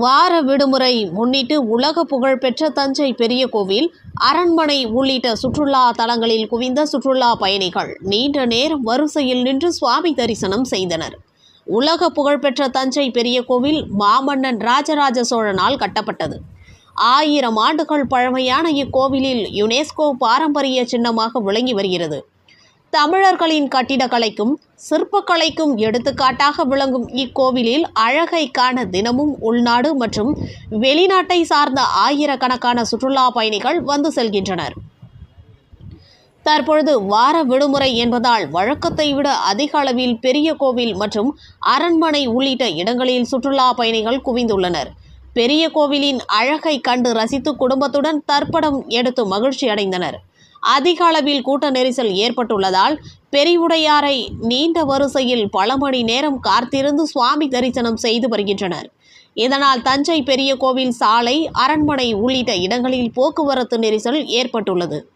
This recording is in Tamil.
வார விடுமுறை முன்னிட்டு உலக புகழ்பெற்ற தஞ்சை பெரிய கோவில் அரண்மனை உள்ளிட்ட சுற்றுலா தலங்களில் குவிந்த சுற்றுலா பயணிகள் நீண்ட நேரம் வரிசையில் நின்று சுவாமி தரிசனம் செய்தனர். உலக புகழ்பெற்ற தஞ்சை பெரிய கோவில் மாமன்னன் ராஜராஜ சோழனால் கட்டப்பட்டது. ஆயிரம் ஆண்டுகள் பழமையான இக்கோவிலில் யுனெஸ்கோ பாரம்பரிய சின்னமாக விளங்கி வருகிறது. தமிழர்களின் கட்டிடக்கலைக்கும் சிற்பக்கலைக்கும் எடுத்துக்காட்டாக விளங்கும் இக்கோவிலில் அழகை காண தினமும் உள்நாடு மற்றும் வெளிநாட்டை சார்ந்த ஆயிரக்கணக்கான சுற்றுலா பயணிகள் வந்து செல்கின்றனர். தற்பொழுது வார விடுமுறை என்பதால் வழக்கத்தை விட அதிக அளவில் பெரிய கோவில் மற்றும் அரண்மனை உள்ளிட்ட இடங்களில் சுற்றுலா பயணிகள் குவிந்துள்ளனர். பெரிய கோவிலின் அழகை கண்டு ரசித்து குடும்பத்துடன் தற்படம் எடுத்து மகிழ்ச்சி அடைந்தனர் அதிக அளவில் கூட்ட நெரிசல் ஏற்பட்டுள்ளதால் பெரிவுடையாரை நீண்ட வரிசையில் பல மணி நேரம் காத்திருந்து சுவாமி தரிசனம் செய்து வருகின்றனர். இதனால் தஞ்சை பெரிய கோவில் சாலை அரண்மனை உள்ளிட்ட இடங்களில் போக்குவரத்து நெரிசல் ஏற்பட்டுள்ளது.